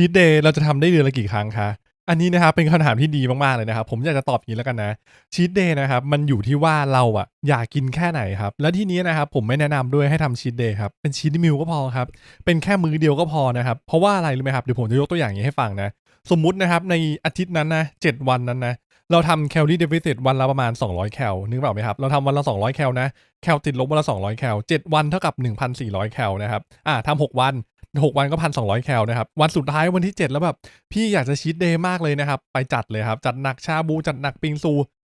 ชีตเดย์เราจะทำได้เดือนละกี่ครั้งคะอันนี้นะครับเป็นคำถามที่ดีมากๆเลยนะครับ ผมอยากจะตอบอย่างนี้แล้วกันนะชีตเดย์นะครับมันอยู่ที่ว่าเราอะอยากกินแค่ไหนครับ และที่นี้นะครับผมไม่แนะนำด้วยให้ทำชีตเดย์ครับเป็นชีตมิลก็พอครับ เป็นแค่มื้อเดียวก็พอนะครับ เพราะว่าอะไรรู้ไหมครับเดี๋ยวผมจะยกตัวอย่างนี้ให้ฟังนะ สมมุตินะครับในอาทิตย์นั้นนะเจ็ดวันนั้นนะเราทำแคลอรี่เดฟิซิตวันละประมาณ 200 แคลนึกเปล่าไหมครับ เราทำวันละ 200 แคลนะ แคลติดลบวันละ 200 แคล7วันเท่ากับ 1,400 แคลนะครับ อ่าทำ6วัน 6วันก็1,200แคลนะครับ วันสุดท้ายวันที่7แล้วแบบ พี่อยากจะชีตเดย์มากเลยนะครับ ไปจัดเลยครับ จัดหนักชาบูจัดหนักปิงซู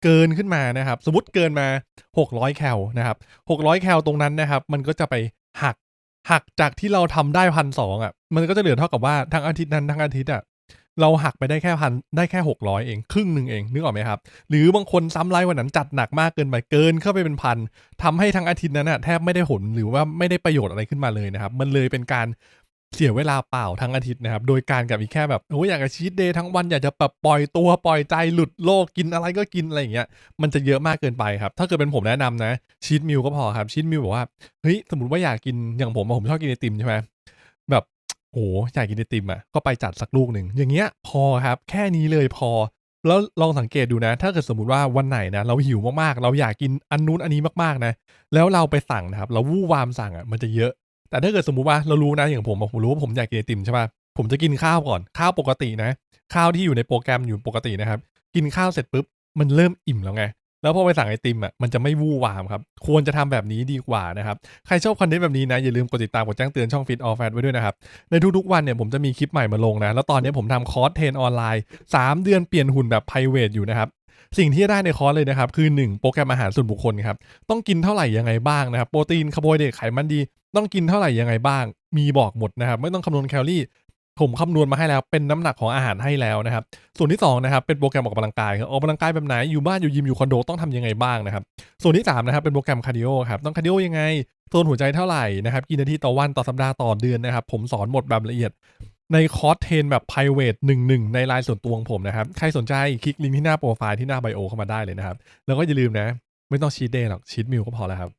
เกินขึ้นมานะครับ สมมติเกินมา600แคลนะครับ600แคลตรงนั้นนะครับ มันก็จะไปหักหักจากที่เราทำได้พันสองอะ มันก็จะเหลือเท่ากับว่าทั้งอาทิตย์นั้นทั้งอาทิตย์อะเราหักไปได้แค่พันได้แค่หกร้อยเองครึ่งหนึ่งเองนึกออกไหมครับ หรือบางคนซ้ำไลฟ์วันนั้นจัดหนักมากเกินไปเกินเข้าไปเป็นพันทำให้ทั้งอาทิตย์นั้นน่ะแทบไม่ได้ผลหรือว่าไม่ได้ประโยชน์อะไรขึ้นมาเลยนะครับ มันเลยเป็นการ เสียเวลาเปล่าทั้งอาทิตย์นะครับ โดยการกับอีกแค่แบบโอ้ยอยากจะชีตเดย์ทั้งวันอยากจะแบบปล่อยตัวปล่อยใจหลุดโลกกินอะไรก็กินอะไรอย่างเงี้ยมันจะเยอะมากเกินไปครับ ถ้าเกิดเป็นผมแนะนำนะชีตมิลก็พอครับชีตมิลบอกว่าเฮ้ยสมมติว่าอยากกินอย่างผมผมชอบกินไอติมใช่ไหมแบบโอ้โหอยากกินไอติมอะก็ไปจัดสักลูกหนึ่งอย่างเงี้ยพอครับ แค่นี้เลยพอ แล้วลองสังเกตดูนะ ถ้าเกิดสมมติว่าวันไหนนะ เราหิวมากๆ เราอยากกินอันนู้นอันนี้มากๆนะ แล้วเราไปสั่งนะครับ เราวู่วามสั่งอะมันจะเยอะ แต่ถ้าเกิดสมมุติว่าเรารู้นะอย่างผมผมรู้ว่าผมอยากกินไอติมใช่ป่ะผมจะกินข้าวก่อนข้าวปกตินะ ข้าวที่อยู่ในโปรแกรมอยู่ปกตินะครับ กินข้าวเสร็จปุ๊บมันเริ่มอิ่มแล้วไง แล้วพอไปสั่งไอติมอะมันจะไม่วู่วามครับ ควรจะทำแบบนี้ดีกว่านะครับ ใครชอบคอนเทนต์แบบนี้นะ อย่าลืมกดติดตามกดแจ้งเตือนช่องฟิตออฟแฟไว้ด้วยนะครับ ในทุกๆวันเนี่ยผมจะมีคลิปใหม่มาลงนะ แล้วตอนนี้ผมทำคอร์สเทรนออนไลน์ 3 เดือนเปลี่ยนหุ่นแบบ p r i v a t อยู่นะครับสิ่งที่ได้ในคอร์สเลยนะครับ คือ 1 โปรแกรมอาหารส่วนบุคคลครับ ต้องกินเท่าไหร่ยังไงบ้างนะครับ โปรตีนคาร์โบไฮเดรตไขมันดี ต้องกินเท่าไหร่ยังไงบ้าง มีบอกหมดนะครับไม่ต้องคำนวณแคลอรี่ ผมคำนวณมาให้แล้วเป็นน้ำหนักของอาหารให้แล้วนะครับ ส่วนที่2นะครับเป็นโปรแกรมออกกำลังกายครับออกกำลังกายแบบไหนอยู่บ้านอยู่ยิมอยู่คอนโดต้องทำยังไงบ้างนะครับ ส่วนที่3นะครับเป็นโปรแกรมคาร์ดิโอครับต้องคาร์ดิโอยังไงโซนหัวใจเท่าไหร่นะครับกี่นาทีต่อวันต่อสัปดาห์ต่อเดือนนะครับ ผมสอนหมดแบบละเอียดในคอร์สเทรนแบบ p r i v a t หนึ่งหนึ่งในไลน์ส่วนตัวของผมนะครับ ใครสนใจคลิกลิงก์ที่หน้าโปรไฟล์ที่หน้าไบโอเข้ามาได้เลยนะครับ แล้วก็อย่าลืมนะ ไม่ต้องชีตเดย์หรอกชีตมิลก็พอแล้วครับ